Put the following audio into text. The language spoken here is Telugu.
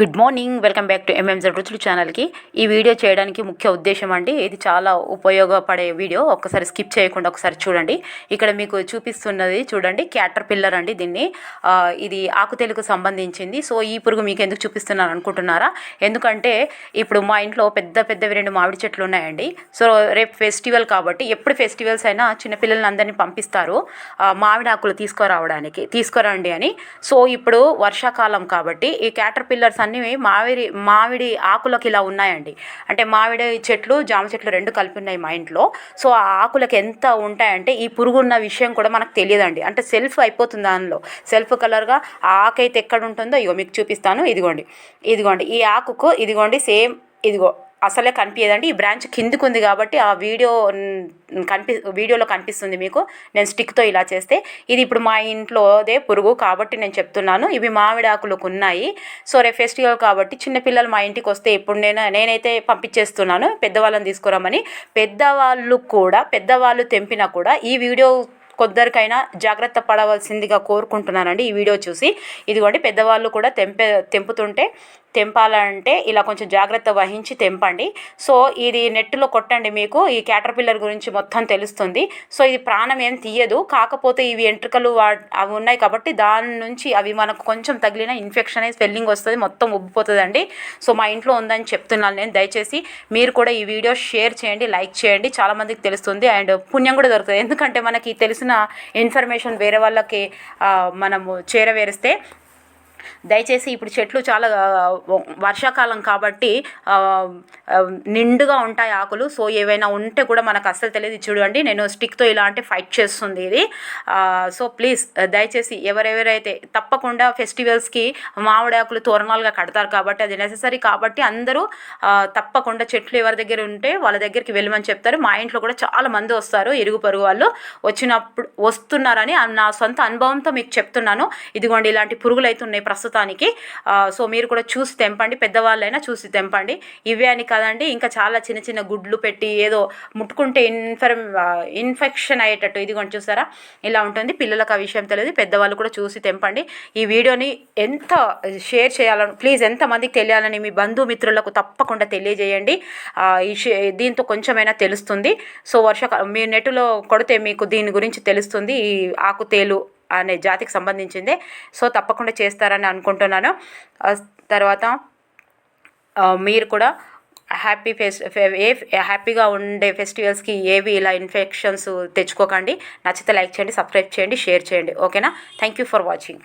Good morning welcome back to MMZ రుచులు ఛానల్కి ఈ వీడియో చేయడానికి ముఖ్య ఉద్దేశం అండి ఇది చాలా ఉపయోగపడే వీడియో ఒకసారి స్కిప్ చేయకుండా ఒకసారి చూడండి. ఇక్కడ మీకు చూపిస్తున్నది చూడండి క్యాటర్ పిల్లర్ అండి దీన్ని. ఇది ఆకుతెలుకు సంబంధించింది. సో ఈ పురుగు మీకు ఎందుకు చూపిస్తున్నాను అనుకుంటున్నారా? ఎందుకంటే ఇప్పుడు మా ఇంట్లో పెద్ద పెద్దవి రెండు మామిడి చెట్లు ఉన్నాయండి. సో రేపు ఫెస్టివల్ కాబట్టి ఎప్పుడు ఫెస్టివల్స్ అయినా చిన్నపిల్లల్ని అందరినీ పంపిస్తారు మామిడి ఆకులు తీసుకురావడానికి తీసుకురండి అని. సో ఇప్పుడు వర్షాకాలం కాబట్టి ఈ క్యాటర్ పిల్లర్స్ అన్నీ మామిడి మామిడి ఆకులకు ఇలా ఉన్నాయండి. అంటే మామిడి చెట్లు జామ చెట్లు రెండు కలిపి ఉన్నాయి మా ఇంట్లో. సో ఆ ఆకులకు ఎంత ఉంటాయంటే ఈ పురుగు ఉన్న విషయం కూడా మనకు తెలియదండి. అంటే సెల్ఫ్ అయిపోతుంది దానిలో. సెల్ఫ్ కలర్గా ఆ ఆకు అయితే ఎక్కడ ఉంటుందో ఇగో మీకు చూపిస్తాను. ఇదిగోండి. ఇదిగోండి. ఈ ఆకుకు ఇదిగోండి సేమ్ ఇదిగో అసలే కనిపించదండి ఈ బ్రాంచ్ కిందికి ఉంది కాబట్టి ఆ వీడియో కనిపి వీడియోలో కనిపిస్తుంది మీకు. నేను స్టిక్తో ఇలా చేస్తే. ఇది ఇప్పుడు మా ఇంట్లోదే పురుగు కాబట్టి నేను చెప్తున్నాను. ఇవి మామిడాకులకు ఉన్నాయి. సో రేపు ఫెస్టివల్ కాబట్టి చిన్నపిల్లలు మా ఇంటికి వస్తే ఇప్పుడు నేను నేనైతే పంపించేస్తున్నాను. పెద్దవాళ్ళని తీసుకురామని పెద్దవాళ్ళు కూడా పెద్దవాళ్ళు తెంపినా కూడా ఈ వీడియో కొందరికైనా జాగ్రత్త పడవలసిందిగా కోరుకుంటున్నానండి ఈ వీడియో చూసి. ఇదిగోండి పెద్దవాళ్ళు కూడా తెంపే తెంపుతుంటే తెంపాలంటే ఇలా కొంచెం జాగ్రత్త వహించి తెంపండి. సో ఇది నెట్లో కొట్టండి మీకు. ఈ క్యాటర్పిల్లర్ గురించి మొత్తం తెలుస్తుంది. సో ఇది ప్రాణం ఏం తీయదు. కాకపోతే ఇవి ఎంట్రుకలు అవి ఉన్నాయి కాబట్టి దాని నుంచి అవి మనకు కొంచెం తగిలిన ఇన్ఫెక్షన్ అయ్యి స్వెల్లింగ్ వస్తుంది మొత్తం ఉబ్బిపోతుందండి. సో మా ఇంట్లో ఉందని చెప్తున్నాను నేను. దయచేసి మీరు కూడా ఈ వీడియో షేర్ చేయండి లైక్ చేయండి. చాలామందికి తెలుస్తుంది. అండ్ పుణ్యం కూడా దొరుకుతుంది. ఎందుకంటే మనకి తెలిసిన ఇన్ఫర్మేషన్ వేరే వాళ్ళకి మనము చేరవేరిస్తే దయచేసి ఇప్పుడు చెట్లు చాలా వర్షాకాలం కాబట్టి నిండుగా ఉంటాయి ఆకులు. సో ఏవైనా ఉంటే కూడా మనకు అస్సలు తెలియదు. చూడండి నేను స్టిక్తో ఇలాంటి ఫైట్ చేస్తుంది ఇది. సో ప్లీజ్ దయచేసి ఎవరెవరైతే తప్పకుండా ఫెస్టివల్స్కి మామిడి ఆకులు తోరణాలుగా కడతారు కాబట్టి అది నెససరీ కాబట్టి అందరూ తప్పకుండా చెట్లు ఎవరి దగ్గర ఉంటే వాళ్ళ దగ్గరికి వెళ్ళమని చెప్తారు. మా ఇంట్లో కూడా చాలా మంది వస్తారు ఇరుగు పరుగు వాళ్ళు. వచ్చినప్పుడు వస్తున్నారని నా సొంత అనుభవంతో మీకు చెప్తున్నాను. ఇదిగోండి ఇలాంటి పురుగులు అయితే ఉన్నాయి. ప్రస్తుతానికి. సో మీరు కూడా చూసి తెంపండి. పెద్దవాళ్ళైనా చూసి తెంపండి. ఇవే అని కదండి ఇంకా చాలా చిన్న చిన్న గుడ్లు పెట్టి ఏదో ముట్టుకుంటే ఇన్ఫర్మ్ ఇన్ఫెక్షన్ అయ్యేటట్టు. ఇది కొంచెం చూసారా? ఇలా ఉంటుంది. పిల్లలకు ఆ విషయం తెలియదు. పెద్దవాళ్ళు కూడా చూసి తెంపండి. ఈ వీడియోని ఎంత షేర్ చేయాలని ప్లీజ్ ఎంతమందికి తెలియాలని మీ బంధుమిత్రులకు తప్పకుండా తెలియజేయండి. ఈ దీంతో కొంచెమైనా తెలుస్తుంది. సో వర్షాకాలం మీ నెట్లో కొడితే మీకు దీని గురించి తెలుస్తుంది. ఈ ఆకుతేలు అనే జాతికి సంబంధించిందే. సో తప్పకుండా చేస్తారని అనుకుంటున్నాను. తర్వాత మీరు కూడా హ్యాపీ ఫెస్ ఏ హ్యాపీగా ఉండే ఫెస్టివల్స్కి ఏవి ఇలా ఇన్ఫెక్షన్స్ తెచ్చుకోకండి. నచ్చితే లైక్ చేయండి సబ్స్క్రైబ్ చేయండి షేర్ చేయండి. ఓకేనా? Thank you for watching.